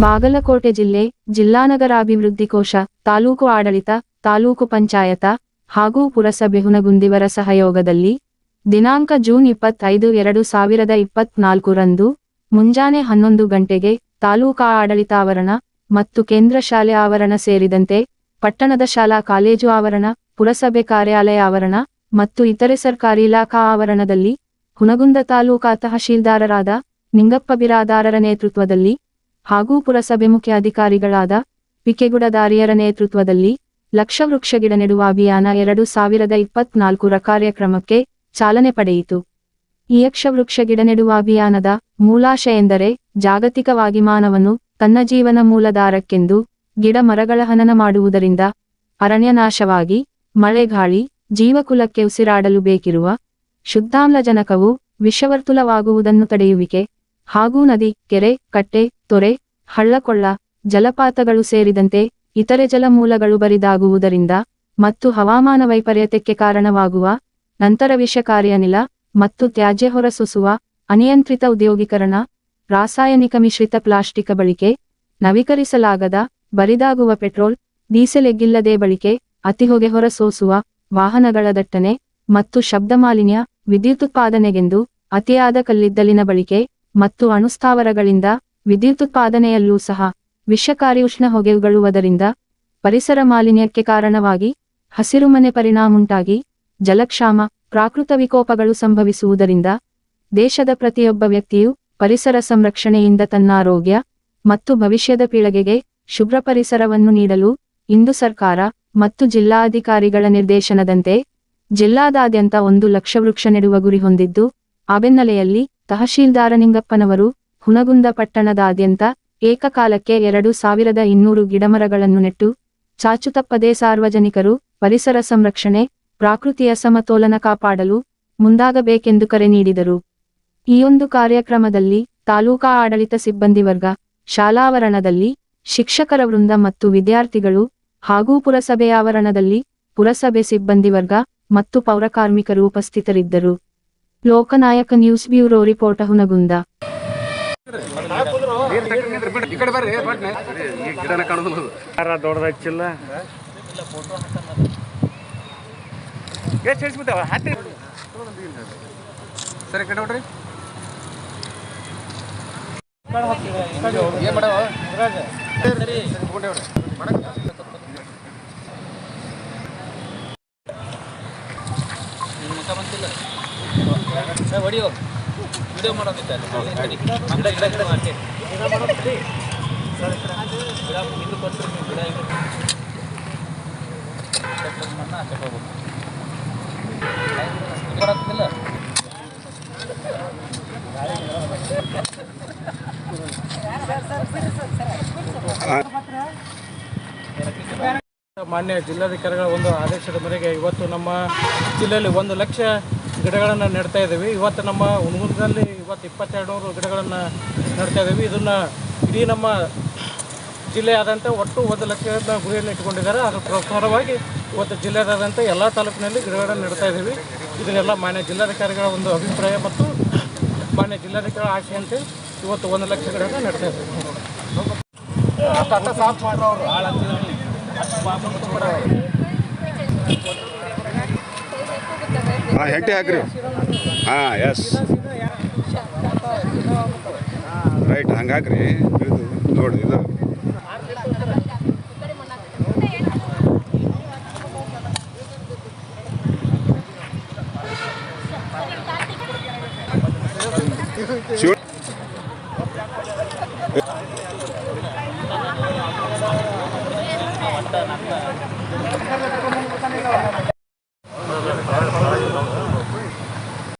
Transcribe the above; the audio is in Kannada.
ಬಾಗಲಕೋಟೆ ಜಿಲ್ಲೆ, ಜಿಲ್ಲಾನಗರಾಭಿವೃದ್ಧಿ ಕೋಶ, ತಾಲೂಕು ಆಡಳಿತ, ತಾಲೂಕು ಪಂಚಾಯತ ಹಾಗೂ ಪುರಸಭೆ ಹುನಗುಂದಿವರ ಸಹಯೋಗದಲ್ಲಿ ದಿನಾಂಕ ಜೂನ್ ಇಪ್ಪತ್ತೈದು, ಎರಡು ಸಾವಿರದ ಇಪ್ಪತ್ನಾಲ್ಕರಂದು ಮುಂಜಾನೆ ಹನ್ನೊಂದು ಗಂಟೆಗೆ ತಾಲೂಕಾ ಆಡಳಿತ ಆವರಣ ಮತ್ತು ಕೇಂದ್ರ ಶಾಲೆ ಆವರಣ ಸೇರಿದಂತೆ ಪಟ್ಟಣದ ಶಾಲಾ, ಕಾಲೇಜು ಆವರಣ, ಪುರಸಭೆ ಕಾರ್ಯಾಲಯ ಆವರಣ ಮತ್ತು ಇತರೆ ಸರ್ಕಾರಿ ಇಲಾಖಾ ಆವರಣದಲ್ಲಿ ಹುನಗುಂದ ತಾಲೂಕಾ ತಹಶೀಲ್ದಾರರಾದ ನಿಂಗಪ್ಪ ಬಿರಾದಾರರ ನೇತೃತ್ವದಲ್ಲಿ ಹಾಗೂ ಪುರಸಭೆ ಮುಖ್ಯ ಅಧಿಕಾರಿಗಳಾದ ಪಿಕೆಗುಡದಾರಿಯರ ನೇತೃತ್ವದಲ್ಲಿ ಲಕ್ಷ ವೃಕ್ಷ ಗಿಡ ನೆಡುವ ಅಭಿಯಾನ ಎರಡು ಸಾವಿರದ ಇಪ್ಪತ್ನಾಲ್ಕರ ಕಾರ್ಯಕ್ರಮಕ್ಕೆ ಚಾಲನೆ ಪಡೆಯಿತು. ಈ ಯಕ್ಷ ವೃಕ್ಷ ಗಿಡ ನೆಡುವ ಅಭಿಯಾನದ ಮೂಲಾಶಯ ಎಂದರೆ ಜಾಗತಿಕವಾಗಿ ಮಾನವನು ತನ್ನ ಜೀವನ ಮೂಲಧಾರಕ್ಕೆಂದು ಗಿಡ ಮರಗಳ ಹನನ ಮಾಡುವುದರಿಂದ ಅರಣ್ಯನಾಶವಾಗಿ ಮಳೆಗಾಳಿ, ಜೀವಕುಲಕ್ಕೆ ಉಸಿರಾಡಲು ಬೇಕಿರುವ ಶುದ್ಧಾಮ್ಲಜನಕವು ವಿಷವರ್ತುಲವಾಗುವುದನ್ನು ತಡೆಯುವಿಕೆ ಹಾಗೂ ನದಿ, ಕೆರೆ, ಕಟ್ಟೆ, ತೊರೆ, ಹಳ್ಳಕೊಳ್ಳ, ಜಲಪಾತಗಳು ಸೇರಿದಂತೆ ಇತರೆ ಜಲಮೂಲಗಳು ಬರಿದಾಗುವುದರಿಂದ ಮತ್ತು ಹವಾಮಾನ ವೈಪರೀತ್ಯಕ್ಕೆ ಕಾರಣವಾಗುವ ನಂತರ ವಿಷಕಾರಿ ಅನಿಲ ಮತ್ತು ತ್ಯಾಜ್ಯ ಹೊರಸೂಸುವ ಅನಿಯಂತ್ರಿತ ಉದ್ಯೋಗೀಕರಣ ರಾಸಾಯನಿಕ ಮಿಶ್ರಿತ ಪ್ಲಾಸ್ಟಿಕ್ ಬಳಿಕೆ, ನವೀಕರಿಸಲಾಗದ, ಬರಿದಾಗುವ ಪೆಟ್ರೋಲ್ ಡೀಸೆಲ್ ಎಗ್ಗಿಲ್ಲದೆ ಬಳಕೆ ಅತಿಹೊಗೆ ಹೊರಸೂಸುವ ವಾಹನಗಳ ದಟ್ಟಣೆ ಮತ್ತು ಶಬ್ದ ಮಾಲಿನ್ಯ ವಿದ್ಯುತ್ ಉತ್ಪಾದನೆಗೆಂದು ಅತಿಯಾದ ಕಲ್ಲಿದ್ದಲಿನ ಬಳಕೆ ಮತ್ತು ಅಣುಸ್ಥಾವರಗಳಿಂದ ವಿದ್ಯುದುತ್ಪಾದನೆಯಲ್ಲೂ ಸಹ ವಿಷಕಾರಿ ಉಷ್ಣ ಹೊಗೆಗಳುವುದರಿಂದ, ಪರಿಸರ ಮಾಲಿನ್ಯಕ್ಕೆ ಕಾರಣವಾಗಿ, ಹಸಿರುಮನೆ ಪರಿಣಾಮುಂಟಾಗಿ ಜಲಕ್ಷಾಮ, ಪ್ರಾಕೃತ ವಿಕೋಪಗಳು ಸಂಭವಿಸುವುದರಿಂದ, ದೇಶದ ಪ್ರತಿಯೊಬ್ಬ ವ್ಯಕ್ತಿಯು ಪರಿಸರ ಸಂರಕ್ಷಣೆಯಿಂದ ತನ್ನ ಆರೋಗ್ಯ ಮತ್ತು ಭವಿಷ್ಯದ ಪೀಳಿಗೆಗೆ ಶುಭ್ರ ಪರಿಸರವನ್ನು ನೀಡಲು ಇಂದು ಸರ್ಕಾರ ಮತ್ತು ಜಿಲ್ಲಾಧಿಕಾರಿಗಳ ನಿರ್ದೇಶನದಂತೆ ಜಿಲ್ಲಾದಾದ್ಯಂತ ಒಂದು ಲಕ್ಷ ವೃಕ್ಷ ನೆಡುವ ಗುರಿ ಹೊಂದಿದ್ದು, ಆ ಬೆನ್ನಲೆಯಲ್ಲಿ ತಹಶೀಲ್ದಾರ ನಿಂಗಪ್ಪನವರು ಹುನಗುಂದ ಪಟ್ಟಣದಾದ್ಯಂತ ಏಕಕಾಲಕ್ಕೆ ಎರಡು ಸಾವಿರದ ಇನ್ನೂರು ಗಿಡಮರಗಳನ್ನು ನೆಟ್ಟು ಚಾಚುತಪ್ಪದೇ ಸಾರ್ವಜನಿಕರು ಪರಿಸರ ಸಂರಕ್ಷಣೆ, ಪ್ರಾಕೃತಿಯ ಸಮತೋಲನ ಕಾಪಾಡಲು ಮುಂದಾಗಬೇಕೆಂದು ಕರೆ ನೀಡಿದರು. ಈ ಒಂದು ಕಾರ್ಯಕ್ರಮದಲ್ಲಿ ತಾಲೂಕಾ ಆಡಳಿತ ಸಿಬ್ಬಂದಿ ವರ್ಗ ಶಾಲಾವರಣದಲ್ಲಿ ಶಿಕ್ಷಕರ ವೃಂದ ಮತ್ತು ವಿದ್ಯಾರ್ಥಿಗಳು ಹಾಗೂ ಪುರಸಭೆಯ ಆವರಣದಲ್ಲಿ ಪುರಸಭೆ ಸಿಬ್ಬಂದಿ ವರ್ಗ ಮತ್ತು ಪೌರಕಾರ್ಮಿಕರು ಉಪಸ್ಥಿತರಿದ್ದರು. Lokanayaka news bureau report Hungund. ಕಡೆ ಸರಿ ಮಾಡವ ಹೊಡಿಯೋ ವಿಡಿಯೋ ಮಾಡೋದಿತ್ತು ಗಿಡ ಗಿಡ ಗಿಡ ಗಿಡ ಇದು ಕೊಟ್ಟರು ಗಿಡ ಇದು ಮಣ್ಣ ಹಾಕಕ್ಕೆ ಹೋಗ್ಬೇಕು ಬರೋದಿಲ್ಲ ಮಾನ್ಯ ಜಿಲ್ಲಾಧಿಕಾರಿಗಳ ಒಂದು ಆದೇಶದ ಮೇರೆಗೆ ಇವತ್ತು ನಮ್ಮ ಜಿಲ್ಲೆಯಲ್ಲಿ ಒಂದು ಲಕ್ಷ ಗಿಡಗಳನ್ನು ನೆಡ್ತಾ ಇದ್ದೀವಿ. ಇವತ್ತು ನಮ್ಮ ಹುಣಗುಂದದಲ್ಲಿ ಇವತ್ತು ಇಪ್ಪತ್ತೆರಡು ನೂರು ಗಿಡಗಳನ್ನು ನೆಡ್ತಾ ಇದ್ದೀವಿ. ಇದನ್ನು ಇಡೀ ನಮ್ಮ ಜಿಲ್ಲೆಯಾದಂಥ ಒಟ್ಟು ಒಂದು ಲಕ್ಷದ ಗುರಿಯನ್ನು ಇಟ್ಕೊಂಡಿದ್ದಾರೆ ಅದರ ಪ್ರಕಾರವಾಗಿ ಇವತ್ತು ಜಿಲ್ಲೆಯಾದಂಥ ಎಲ್ಲ ತಾಲೂಕಿನಲ್ಲಿ ಗಿಡಗಳನ್ನು ನೆಡ್ತಾ ಇದ್ದೀವಿ. ಇದನ್ನೆಲ್ಲ ಮಾನ್ಯ ಜಿಲ್ಲಾಧಿಕಾರಿಗಳ ಒಂದು ಅಭಿಪ್ರಾಯ ಮತ್ತು ಮಾನ್ಯ ಜಿಲ್ಲಾಧಿಕಾರಿ ಆಶೆಯಂತೆ ಇವತ್ತು ಒಂದು ಲಕ್ಷ ಗಿಡಗಳನ್ನು ನೆಡ್ತಾ ಇದ್ದೀವಿ. ಹಾಂ ಹೆಂಟೆ ಹಾಕ್ರಿ. ಹಾಂ ಎಸ್ ರೈಟ್ ಹಂಗೆ ಹಾಕ್ರಿ ಇದು ನೋಡಿ ಇದು. ಶಿವ